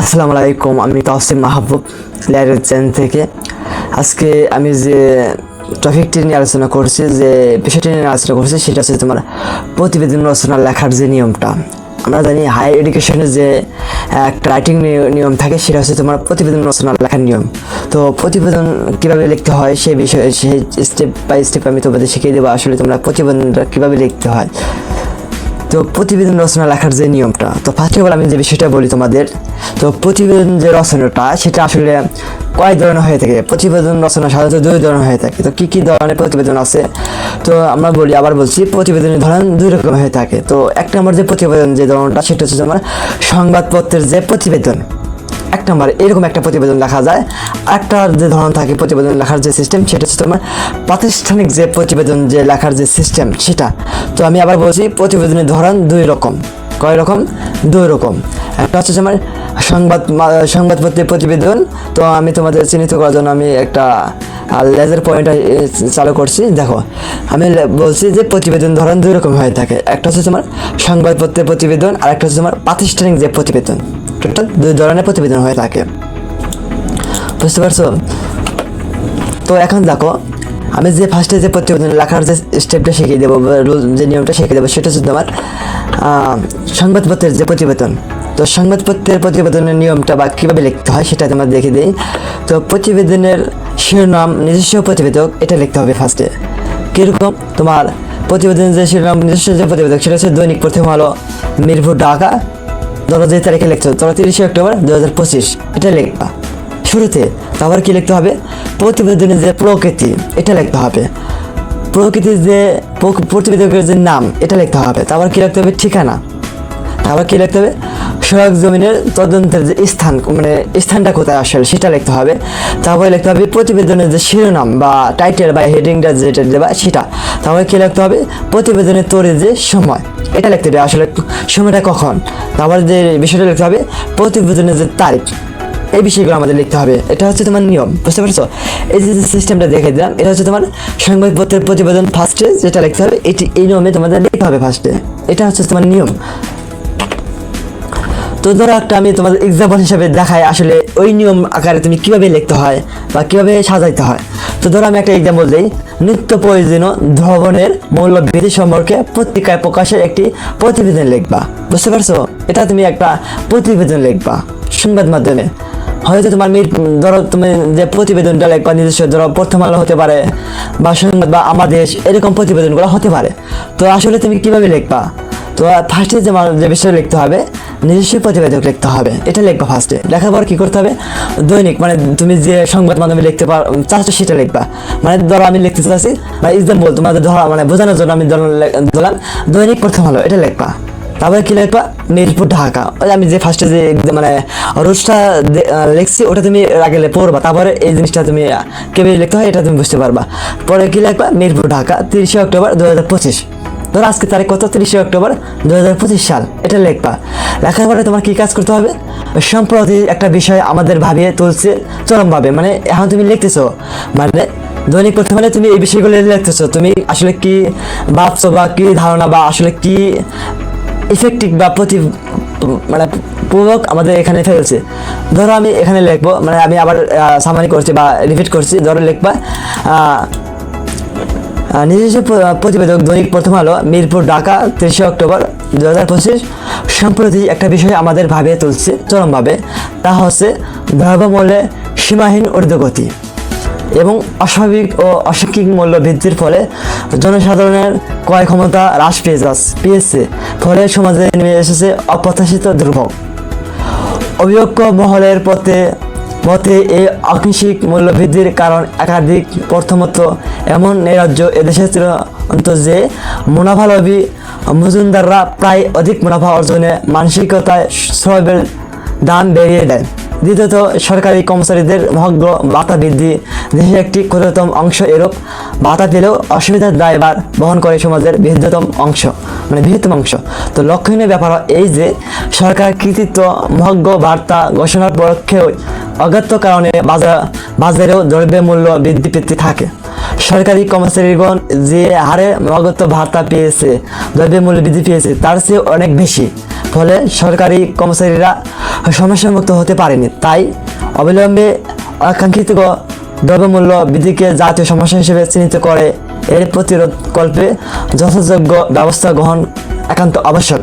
আসসালামু আলাইকুম, আমি তাওসিম মাহবুব, ল্যারের চ্যানেল থেকে। আজকে আমি যে টপিকটি নিয়ে আলোচনা করছি, যে বিষয়টি নিয়ে আলোচনা করছি, সেটা হচ্ছে তোমার প্রতিবেদন রচনা লেখার যে নিয়মটা। আমরা জানি হায়ার এডুকেশনের যে একটা রাইটিং নিয়ম থাকে, সেটা হচ্ছে তোমার প্রতিবেদন রচনা লেখার নিয়ম। তো প্রতিবেদন কীভাবে লিখতে হয় সেই বিষয়ে সেই স্টেপ বাই স্টেপ আমি তোমাদের শিখিয়ে দেবো, আসলে তোমরা প্রতিবেদনটা কীভাবে লিখতে হয়। তো প্রতিবেদন রচনা লেখার যে নিয়মটা, তো ফার্স্ট অফ অল আমি যে বিষয়টা বলি তোমাদের, তো প্রতিবেদন যে রচনাটা, সেটা আসলে কয়েক ধরনের হয়ে থাকে? প্রতিবেদন রচনা সাধারণত দুই ধরনের হয়ে থাকে। তো কী কী ধরনের প্রতিবেদন আছে? তো আমরা বলি, আবার বলছি, প্রতিবেদনের ধরন দুই রকম হয়ে থাকে। তো এক নম্বর যে প্রতিবেদন যে ধরনটা, সেটা হচ্ছে তোমার সংবাদপত্রের যে প্রতিবেদন। এক নম্বর, এরকম একটা প্রতিবেদন লেখা যায়। একটা যে ধরন থাকে প্রতিবেদন লেখার যে সিস্টেম সেটা হচ্ছে তোমার প্রাতিষ্ঠানিক যে প্রতিবেদন যে লেখার যে সিস্টেম সেটা। তো আমি আবার বলছি, প্রতিবেদনের ধরন দুই রকম। কয় রকম? দুই রকম। একটা হচ্ছে তোমার সংবাদ সংবাদপত্রের প্রতিবেদন। তো আমি তোমাদের চিহ্নিত করার জন্য আমি একটা লেজার পয়েন্ট চালু করছি। দেখো, আমি বলছি যে প্রতিবেদন ধরন দুই রকম হয়ে থাকে। একটা হচ্ছে তোমার সংবাদপত্রের প্রতিবেদন আর একটা হচ্ছে তোমার প্রাতিষ্ঠানিক যে প্রতিবেদন। ধরনের প্রতিবেদন হয়ে থাকে। বুঝতে পারছ? তো এখন দেখো, আমি যে ফার্স্টে যে প্রতিবেদন লেখার যে স্টেপটা শিখিয়ে দেবো রুল যে নিয়মটা শিখিয়ে দেবো, সেটা হচ্ছে তোমার সংবাদপত্রের যে প্রতিবেদন। তো সংবাদপত্রের প্রতিবেদনের নিয়মটা বা কীভাবে লিখতে হয় সেটা তোমার দেখে দিই। তো প্রতিবেদনের শিরোনাম, নিজস্ব প্রতিবেদক, এটা লিখতে হবে ফার্স্টে কীরকম? তোমার প্রতিবেদনের যে শিরোনাম, নিজস্ব যে প্রতিবেদক, সেটা হচ্ছে দৈনিক প্রথম আলো, মিরপুর, ঢাকা। ধরো যে তারিখে লিখছো, ধরো তিরিশে অক্টোবর দু হাজার পঁচিশ, এটা লিখবা। শুরুতে তারপর কি লিখতে হবে? প্রতিবেদনের যে প্রকৃতি, এটা লিখতে হবে। প্রকৃতির যে প্রতিবেদকের যে নাম, এটা লিখতে হবে। তারপর কি লিখতে হবে? ঠিকানা। তারপর কি লিখতে হবে? সড়ক জমিনের তদন্তের যে স্থান মানে স্থানটা কোথায় আসলে, সেটা লিখতে হবে। তারপরে লিখতে হবে প্রতিবেদনের যে শিরোনাম বা টাইটেল বা হেডিংটা যেটা দেবা, সেটা। তারপরে কি লিখতে হবে? প্রতিবেদনের তৈরির যে সময়। এটা লিখতে হবে, আসলে সময়টা কখন? তারপরে যে বিষয়টা লিখতে হবে প্রতিবেদনের যে তারিখ, এই বিষয়গুলো আমাদের লিখতে হবে। এটা হচ্ছে তোমার নিয়ম, বুঝতে পারছ? এই যে সিস্টেমটা দেখে দিলাম, এটা হচ্ছে তোমার সংবাদপত্রের প্রতিবেদন ফার্স্টে যেটা লিখতে হবে, এটি এই নিয়মে তোমাদের লিখতে হবে ফার্স্টে এটা হচ্ছে তোমার নিয়ম। তো ধরো একটা আমি তোমাদের এক্সাম্পল হিসাবে দেখাই, আসলে ওই নিয়ম আকারে তুমি কীভাবে লিখতে হয় বা কীভাবে সাজাইতে হয়। তো ধরো আমি একটা এক্সাম্পল দিই। নিত্য প্রয়োজনীয় ধবনের মূল্য বৃদ্ধি সম্পর্কে পত্রিকায় প্রকাশের একটি প্রতিবেদন লিখবা। বুঝতে পারছ? এটা তুমি একটা প্রতিবেদন লিখবা সংবাদ মাধ্যমে। হয়তো তোমার মির ধরো তুমি যে প্রতিবেদনটা লিখবা, নিজস্ব ধরো প্রথম আলো হতে পারে বা সংবাদ বা আমাদের এরকম প্রতিবেদনগুলো হতে পারে। তো আসলে তুমি কীভাবে লিখবা? তো ফার্স্টে যে যে বিষয় লিখতে হবে নিজস্ব প্রতিবেদক লিখতে হবে। এটা লিখবা ফার্স্টে লেখার পর কী করতে হবে? দৈনিক মানে তুমি যে সংবাদ মাধ্যমে লিখতে পারো চাচ্ছ সেটা লিখবা। মানে ধরো আমি লিখতে চাচ্ছি বা এক্সাম্পল তোমাদের ধরো মানে বোঝানোর জন্য আমি ধরো ধরলাম দৈনিক প্রথম হলো এটা লিখবা। তারপরে কি লিখবা? মিরপুর ঢাকা। ওই আমি যে ফার্স্টে যে মানে রোজটা লিখছি ওটা তুমি আগে পড়বা। তারপরে এই জিনিসটা তুমি আহ, লিখতে হয় এটা তুমি বুঝতে পারবা। পরে কি লিখবা? মিরপুর ঢাকা তিরিশে অক্টোবর দু হাজার পঁচিশ। ধরো আজকে তারিখ কত? তিরিশে অক্টোবর দু হাজার পঁচিশ সাল। এটা লেখবা। লেখার পরে তোমার কি কাজ করতে হবে? সম্প্রতি একটা বিষয় আমাদের ভাবিয়ে তুলছে চরমভাবে। মানে এখন তুমি লিখতেছো মানে দৈনিক প্রথমে তুমি এই বিষয়গুলো লিখতেছো। তুমি আসলে কি ভাবছ বা কি ধারণা বা আসলে কি ইফেক্টিভ বা প্রতি মানে পূর্বক আমাদের এখানে ফেলছে। ধরো আমি এখানে লিখব মানে আমি আবার সামারি করছি বা রিপিট করছি। ধরো লিখবা নিজস্ব প্রতিবেদক দৈনিক প্রথম আলো, মিরপুর, ঢাকা, তেইশে অক্টোবর দু হাজার পঁচিশ। সম্প্রতি একটা বিষয় আমাদের ভাবিয়ে তুলছে চরমভাবে, তা হচ্ছে দ্রব্যমূল্যে সীমাহীন ঊর্ধ্বগতি এবং অস্বাভাবিক ও অশৈক্ষিক মূল্য বৃদ্ধির ফলে জনসাধারণের ক্রয় ক্ষমতা হ্রাস পেয়ে যাচ্ছে পেয়েছে। ফলে সমাজে নেমে এসেছে অপ্রত্যাশিত দুর্ভোগ। অভিজ্ঞ মহলের পথে মতে এই আকস্মিক মূল্যবৃদ্ধির কারণ একাধিক। প্রথমত, এমন ন্যায্য এদেশে চিরন্ত যে মুনাফালভী মজুমদাররা প্রায় অধিক মুনাফা অর্জনে মানসিকতায় শ্রমের দাম বেরিয়ে দেয়। দ্বিতীয়ত, সরকারি কর্মচারীদের ভাগ্য ভাতা বৃদ্ধি। দেশের একটি ক্ষুদ্রতম অংশ এরূপ ভাতা পেলেও অসুবিধার দায়ভার বহন করে সমাজের বৃহত্তম অংশ মানে বৃহত্তম অংশ। তো লক্ষণীয় ব্যাপার এই যে, সরকার কৃতিত্ব মহাজ্ঞ বার্তা ঘোষণার পক্ষেও অজ্ঞাত কারণে বাজার, বাজারেও দ্রব্যের মূল্য বৃদ্ধি পেতে থাকে। সরকারি কর্মচারীগণ যে হারে নগদ ভাতা পেয়েছে, দ্রব্যের মূল্য বৃদ্ধি পেয়েছে, তার চেয়ে অনেক বেশি। ফলে সরকারি কর্মচারীরা সমস্যামুক্ত হতে পারেনি। তাই অবিলম্বে আকাঙ্ক্ষিত দ্রব্যমূল্য বৃদ্ধিকে জাতীয় সমস্যা হিসেবে চিহ্নিত করে এর প্রতিরোধ কল্পে যথাযোগ্য ব্যবস্থা গ্রহণ একান্ত আবশ্যক।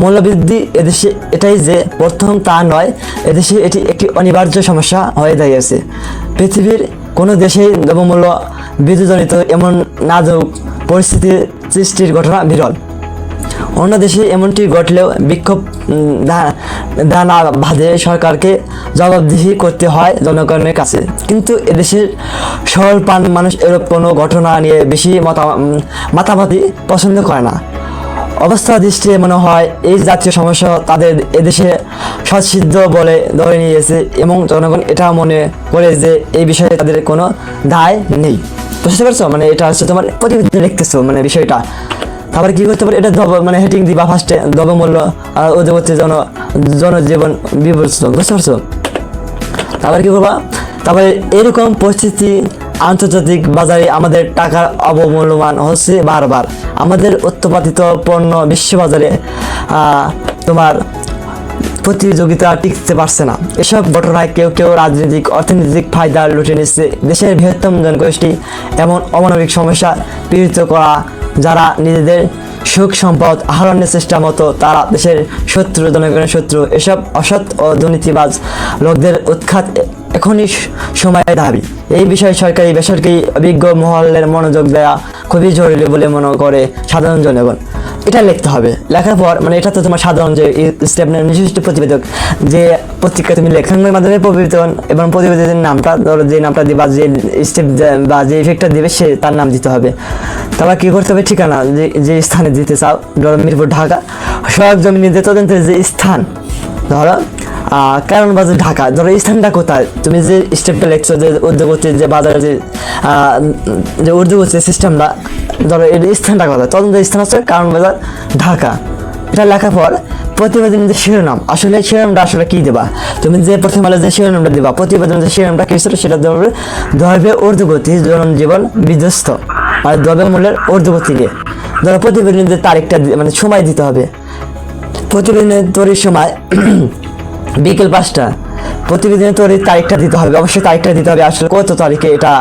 মূল্যবৃদ্ধি এদেশে এটাই যে প্রথম তা নয়, এদেশে এটি একটি অনিবার্য সমস্যা হয়ে দাঁড়িয়েছে। পৃথিবীর কোনো দেশেই দ্রব্যমূল্য বৃদ্ধিজনিত এমন নাজুক পরিস্থিতি সৃষ্টির ঘটনা বিরল। অন্য দেশে এমনটি ঘটলেও বিক্ষোভ দানা বাঁধে সরকারকে জবাবদিহি করতে হয় জনগণের কাছে। কিন্তু এদেশের সরল পান মানুষ এরূপ কোনো ঘটনা নিয়ে বেশি মাতামাতি পছন্দ করে না। অবস্থা দৃষ্টি মনে হয় এই জাতীয় সমস্যা তাদের এদেশে সৎসিদ্ধ বলে ধরে নিয়েছে এবং জনগণ এটা মনে করে যে এই বিষয়ে তাদের কোনো দায় নেই। বুঝতে পারছ? মানে এটা হচ্ছে তোমার প্রতিবেদন লিখতেছো মানে বিষয়টা। তারপরে কি করতে পারে? এটা দব মানে হেটিং দিবা ফার্স্টে দ্রব্যমূল্য আর ওদের হচ্ছে জন, জনজীবন বিবর্তিত বুঝতে পারছ? তারপরে কি করবা? তারপরে এরকম পরিস্থিতি আন্তর্জাতিক বাজারে আমাদের টাকার অবমূল্যমান হচ্ছে বারবার। আমাদের উৎপাদিত পণ্য বিশ্ববাজারে তোমার প্রতিযোগিতা টিকতে পারছে না। এসব ঘটনায় কেউ কেউ রাজনৈতিক, অর্থনৈতিক ফায়দা লুটে নিচ্ছে। দেশের বৃহত্তম জনগোষ্ঠী এমন অমানবিক সমস্যা পীড়িত করা যারা নিজেদের সুখ, সম্পদ, আহরণের চেষ্টা মতো তারা দেশের শত্রু, জনগণের শত্রু। এসব অসৎ ও দুর্নীতিবাজ লোকদের উৎখাত এখনই সময়ের দাবি। এই বিষয়ে সরকারি বেসরকারি অভিজ্ঞ মহলের মনোযোগ দেওয়া খুবই জরুরি বলে মনে করে সাধারণ জনগণ। এটা লিখতে হবে। লেখার পর মানে এটা তো তোমার সাধারণ যে স্টেপ নির্দিষ্ট প্রতিবেদক যে পত্রিকা তুমি লেখানোর মাধ্যমে প্রতিবেদন এবং প্রতিবেদনের নামটা, ধরো যে নামটা দিবা, যে স্টেপ বা যে ইফেক্টটা দিবে, সে তার নাম দিতে হবে। তারপর কি করতে হবে? ঠিকানা, যে যে স্থানে দিতে চাও, ধরো মিরপুর, ঢাকা। সড়ক জমি নির্দেশ তদন্তের যে স্থান, ধরো কারণ বাজার ঢাকা। ধরো স্থানটা কোথায়? তুমি যে স্টেপটা লিখছো যে উদ্যোগতির যে বাজারে যে যে উদ্যোগতির সিস্টেমটা ধরো, এর স্থানটা কোথায়? তদন্ত স্থান হচ্ছে কারণ বাজার ঢাকা। এটা লেখার পর প্রতিবেদনের যে শিরোনাম, আসলে শিরোনামটা আসলে কি দেবা? তুমি যে প্রথম আলো যে শিরোনামটা দিবা, প্রতিবেদনের যে শিরোনামটা কি ছিল সেটা ধরবে ধরবে ঊর্ধ্বগতি, জনজীবন বিধ্বস্ত। আর দ্রব্যমূল্যের ঊর্ধ্বগতি নিয়ে। ধরো, প্রতিবেদনের তারিখটা মানে সময় দিতে হবে। প্রতিবেদনের তৈরির সময় বিকেল পাঁচটা। প্রতিবেদনের তৈরির তারিখটা দিতে হবে, অবশ্যই তারিখটা দিতে হবে আসলে কত তারিখে এটা,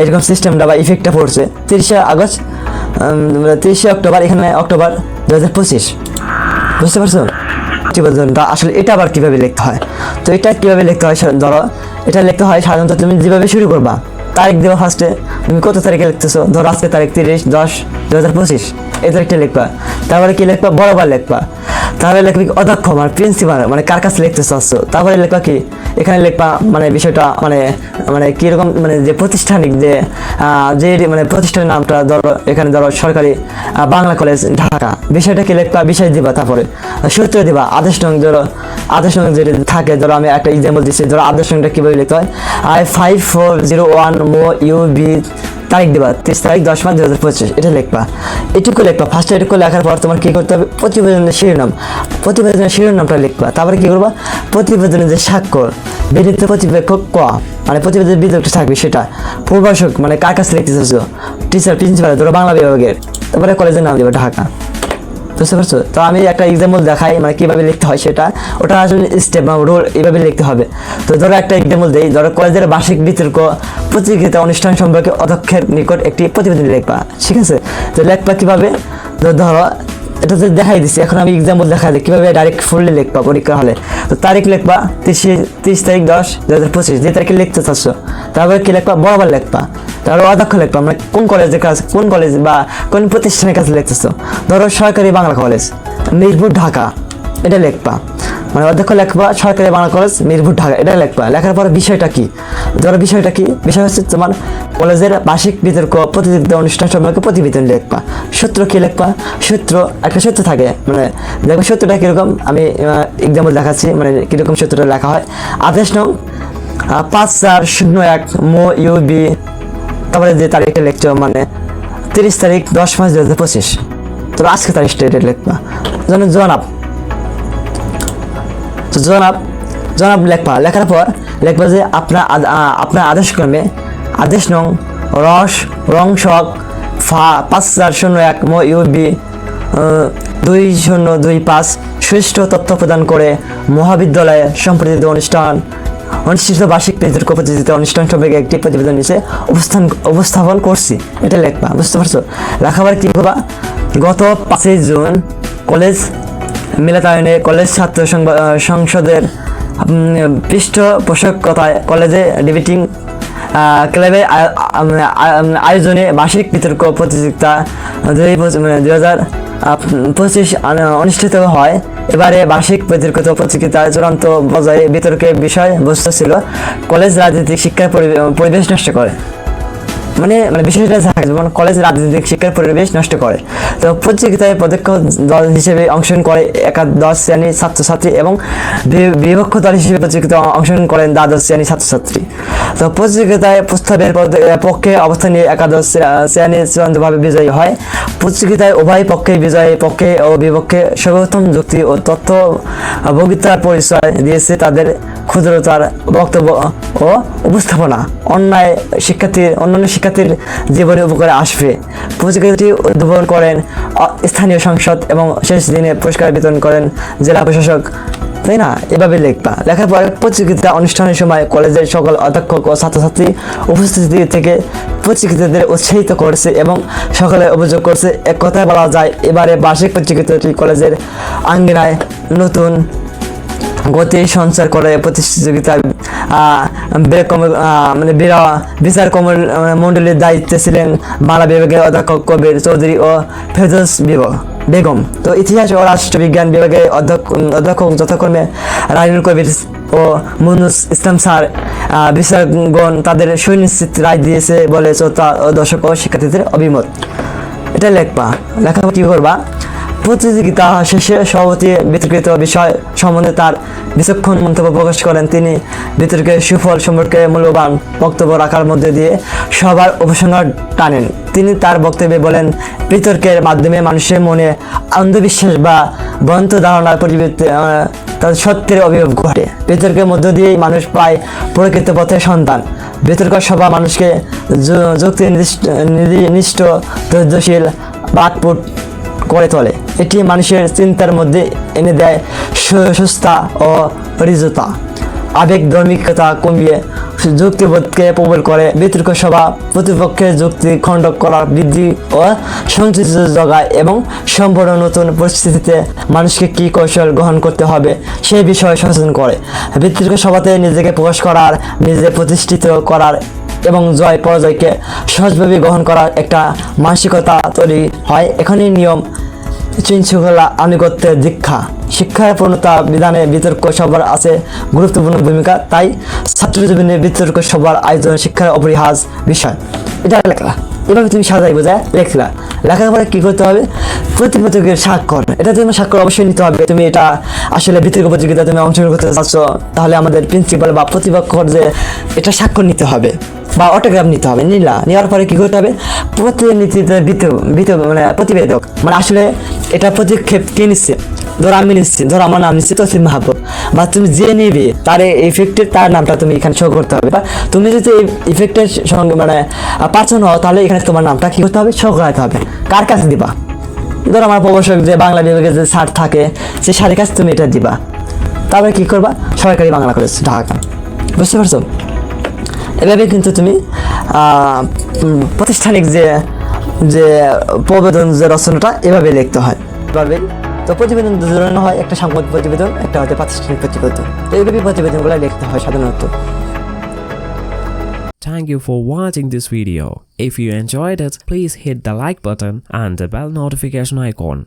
এরকম সিস্টেমটা বা ইফেক্টটা পড়ছে। তিরিশে আগস্ট তিরিশে অক্টোবর, এখানে অক্টোবর দু হাজার পঁচিশ। বুঝতে পারছ? প্রতিবেদনটা আসলে এটা আবার কীভাবে লিখতে হয়? তো এটা কীভাবে লিখতে হয় ধরো, এটা লিখতে হয় সাধারণত তুমি যেভাবে শুরু করবা, তারিখ দেওয়া ফার্স্টে তুমি কত তারিখে লিখতেছো? ধরো আজকে তারিখ তিরিশ, দশ দু হাজার পঁচিশ, এই তারিখটা লিখবা। তারপরে কি লিখবা? বরাবর লিখবা। তারপরে লিখবি অধ্যক্ষ মানে প্রিন্সিপাল মানে কার কাছে লিখতে চাচ্ছ? তারপরে লিখবা কি, এখানে লিখবা মানে বিষয়টা মানে মানে কীরকম মানে যে প্রতিষ্ঠানিক, যে যে মানে প্রতিষ্ঠানের নামটা ধরো, এখানে ধরো সরকারি বাংলা কলেজ ঢাকা। বিষয়টা কি লিখবা, বিষয় দিবা তারপরে। সূত্র দিবা, আদেশ নং, ধরো, আদেশ নং যেটা থাকে, ধরো আমি একটা এক্সাম্পল দিচ্ছি, ধরো আদেশ নংটা কীভাবে লিখতে হয়? I five four zero one Md U B তারিখ দেবা, তিরিশ তারিখ, দশ মাস দু হাজার পঁচিশ, এটা লেখবা। এটুকু লিখবা ফার্স্টে এটুকু লেখার পর তোমার কী করতে হবে? প্রতিবেদনের শিরোনাম। প্রতিবেদনের শিরোনামটা লিখবা। তারপরে কী করবা? প্রতিবেদনের যে স্বাক্ষর, বিরুদ্ধে প্রতিবেক্ষক ক মানে প্রতিবেদনের বিরুদ্ধে থাকবে সেটা। পূর্বাসক মানে কার কাছে লিখতে টিচার প্রিন্সিপাল ধরো বাংলা বিভাগের। তারপরে কলেজের নাম দেবে, ঢাকা। বুঝতে পারছ? তো আমি একটা এক্সাম্পল দেখাই মানে কীভাবে লিখতে হয় সেটা। ওটা আসলে স্টেপ বা রোল এইভাবে লিখতে হবে। তো ধরো একটা এক্সাম্পল দেই, ধরো কলেজের বার্ষিক বিতর্ক, প্রতিযোগিতা অনুষ্ঠান সম্পর্কে অধ্যক্ষের নিকট একটি প্রতিবেদন লেখবা, ঠিক আছে? তো লেখবা কীভাবে? ধরো এটা তো দেখাই দিচ্ছি এখন আমি এক্সাম্পল দেখাই দিই, কীভাবে ডাইরেক্ট ফুললি লিখবা পরীক্ষা হলে। তো তারিখ লিখবা, তিরিশে, তিরিশ তারিখ দশ দু হাজার পঁচিশ, যে তারিখে লিখতে চাচ্ছ, তারপরে কী লিখবা? বরাবর লিখবা। তারপরে অধ্যক্ষ লিখবা মানে কোন কলেজের কাজ, কোন কলেজ বা কোন প্রতিষ্ঠানের কাছে লিখতেছো? ধরো সরকারি বাংলা কলেজ মিরপুর, ঢাকা, এটা লিখবা। মানে অধ্যক্ষ লিখবা, সরকারি বাংলা কলেজ, মিরপুর, ঢাকা এটা লিখবা। লেখার পরে বিষয়টা কি? ধরো বিষয়টা কি? বিষয় হচ্ছে তোমার কলেজের বার্ষিক বিতর্ক, প্রতিযোগিতা অনুষ্ঠান সম্পর্কে প্রতিবেদন লিখবা। সূত্র কি লিখবা? সূত্র, একটা সূত্র থাকে মানে দেখো সূত্রটা কীরকম? আমি এক্সাম্পল দেখাচ্ছি মানে কীরকম সূত্রটা লেখা হয়। আদেশ নং পাঁচ চার শূন্য এক, মো, ইউ, বি, তারপরে যে তারিখটা লিখছো মানে তিরিশ তারিখ দশ মাস দু হাজার পঁচিশ। তবে আজকে তারিখটা এটা লিখবা। যেন জনাব তো জনাব জনাব লেখবা লেখার পর লেখবা যে আপনার আপনার আদেশক্রমে আদেশ নং রস, রং শক, ফা, পাঁচ চার শূন্য এক, ম, ইউ, বি দুই শূন্য দুই পাঁচ সুষ্ঠু তথ্য প্রদান করে মহাবিদ্যালয়ে সম্প্রতিত অনুষ্ঠান, অনুষ্ঠিত বার্ষিক বিতর্ক প্রতিযোগিতা অনুষ্ঠান সম্পর্কে একটি প্রতিবেদন নিচে অবস্থান উপস্থাপন করছি। এটা লেখবা বুঝতে পারছ? লেখাবার কি করবা গত পাঁচই জুন কলেজ মিলাতায়নে কলেজ ছাত্র সংসদের পৃষ্ঠপোষকতায় কলেজে ডিবেটিং আ- আয়োজনে বার্ষিক বিতর্ক প্রতিযোগিতা দুই মানে হাজার পঁচিশ অনুষ্ঠিত হয়। এবারে বার্ষিক বিতর্ক প্রতিযোগিতার চূড়ান্ত বজায় বিতর্কের বিষয়বস্তু ছিল কলেজ রাজনৈতিক শিক্ষার পরি- পরিবেশ নষ্ট করে। মানে মানে থাকে, যেমন কলেজ রাজনৈতিক শিক্ষার পরিবেশ নষ্ট করে। তো প্রতিযোগিতায় পদক্ষ দল হিসেবে অংশগ্রহণ করে একাদশ শ্রেণির ছাত্রছাত্রী এবং বি- বিপক্ষ দল হিসেবে প্রতিযোগিতা অংশগ্রহণ করেন দ্বাদশ শ্রেণির ছাত্রছাত্রী। তো প্রতিযোগিতায় প্রস্তাবের পক্ষে অবস্থান নিয়ে একাদশ শ্রে- শ্রেণি চূড়ান্তভাবে বিজয়ী হয়। প্রতিযোগিতায় উভয় পক্ষে বিজয়ী পক্ষে ও বিপক্ষে সর্বোত্তম যুক্তি ও তথ্য বক্তৃতার পরিচয় দিয়েছে তাদের ক্ষুদ্রতার বক্তব্য ও উপস্থাপনা অন্যায় শিক্ষার্থীর অন্যান্য শিক্ষার্থীর জীবনে উপকারে আসবে। প্রতিযোগিতাটি উদ্বোধন করেন স্থানীয় সংসদ এবং শেষ দিনে পুরস্কার বিতরণ করেন জেলা প্রশাসক। তাই না? এভাবে লিখবা। লেখার পরে প্রতিযোগিতা অনুষ্ঠানের সময় কলেজের সকল অধ্যক্ষ ও ছাত্রছাত্রী উপস্থিতি থেকে প্রতিযোগিতাদের উৎসাহিত করেছে এবং সকলে অভিযোগ করছে এক কথায় বলা যায়, এবারে বার্ষিক প্রতিযোগিতাটি কলেজের আঙ্গিনায় নতুন গতি সঞ্চার করে প্রতিযোগিতা মানে বিচার কমল মন্ডলীর দায়িত্বে ছিলেন বাংলা বিভাগের অধ্যক্ষ কবির চৌধুরী ও ফেরদৌস বেগম। তো ইতিহাস ও রাষ্ট্রবিজ্ঞান বিভাগের অধ্যক্ষ অধ্যক্ষ যথাক্রমে রাইনুল কবির ও মুনুস ইসলাম স্যার বিচারগণ তাদের সুনিশ্চিত রায় দিয়েছে বলে শ্রোতা ও দর্শক ও শিক্ষার্থীদের অভিমত। এটা লেখবা। লেখা কি করবা? প্রতিযোগিতা শেষে সভাপতি বিতর্কিত বিষয় সম্বন্ধে তার বিচক্ষণ মন্তব্য প্রকাশ করেন তিনি। বিতর্কের সুফল সম্পর্কে মূল্যবান বক্তব্য রাখার মধ্যে দিয়ে সবার উপসংহার টানেন। তিনি তার বক্তব্যে বলেন, বিতর্কের মাধ্যমে মানুষের মনে অন্ধবিশ্বাস বা ভ্রান্ত ধারণার পরিবর্তে তার সত্যের অভিযোগ ঘটে। বিতর্কের মধ্য দিয়েই মানুষ পায় প্রকৃত পথের সন্তান বিতর্ক সভা মানুষকে যুক্তি নিষ্ঠ ধৈর্যশীল, বাকপুট করে তোলে এটি মানুষের চিন্তার মধ্যে এনে দেয় সু- সুস্থতা ও ঋজতা। আবেগ ধর্মিকতা কমিয়ে যুক্তিবোধকে প্রবল করে। বিতর্ক সভা, প্রতিপক্ষের যুক্তি খণ্ড করার বৃদ্ধি ও সংযোজিত জগায় এবং সম্পূর্ণ নতুন পরিস্থিতিতে মানুষকে কী কৌশল গ্রহণ করতে হবে সেই বিষয়ে সচেতন করে। বিতর্ক সভাতে নিজেকে প্রকাশ করার নিজে প্রতিষ্ঠিত করার এবং জয় পরাজয়কে সহজভাবে গ্রহণ করার একটা মানসিকতা তৈরি হয়। এখানে নিয়ম শৃঙ্খলা আনুগত্যের দীক্ষা। শিক্ষার পূর্ণতা বিধানে বিতর্ক সবার আছে, গুরুত্বপূর্ণ ভূমিকা। তাই ছাত্র জীবনে বিতর্ক সবার আয়োজন, শিক্ষার অপরিহাজ বিষয়। এটা লেখা। এভাবে তুমি সাজাই বোঝায়, লেখলা। লেখার পরে কি করতে হবে? প্রতি প্রতিযোগের স্বাক্ষর। এটা তুমি স্বাক্ষর অবশ্যই নিতে হবে। তুমি এটা আসলে বিতর্ক প্রতিযোগিতা তুমি অংশগ্রহণ করতে চাচ্ছ, তাহলে আমাদের প্রিন্সিপাল বা প্রতিপক্ষর যে এটা স্বাক্ষর নিতে হবে। বা অটোগ্রাফ নিতে হবে, নিলা, নেওয়ার পরে কি করতে হবে? প্রতিনিধিত্ব বিত মানে প্রতিবেদক মানে আসলে এটা পদক্ষেপ কে নিচ্ছে? ধরো আমি নিচ্ছি, ধরো আমার নাম নিচ্ছি তসিম মাহবুব। বা তুমি যে নেবে, তার ইফেক্টের তার নামটা তুমি এখানে শো করতে হবে। বা তুমি যদি এই ইফেক্টের সঙ্গে মানে পার্সন হও তাহলে এখানে তোমার নামটা কি করতে হবে? শো করাতে হবে। কার কাছে দিবা? ধরো আমার প্রবেশক যে বাংলা বিভাগে যে স্যার থাকে সেই স্যারের কাছে তুমি এটা দিবা। তারপরে কি করবা? সরকারি বাংলা কলেজ, ঢাকা। বুঝতে পারছ? এভাবে কিন্তু তুমি প্রাতিষ্ঠানিক যে যে প্রবেদন যে রচনাটা এভাবে লিখতে হয় এভাবে তো প্রতিবেদন দুজনের হয় একটা সাংবাদিক প্রতিবেদন একটা হচ্ছে প্রাতিষ্ঠানিক প্রতিবেদন তো এইভাবে প্রতিবেদনগুলো লিখতে হয় সাধারণত Thank you for watching this video. If you enjoyed it, please hit the like button and the bell notification icon.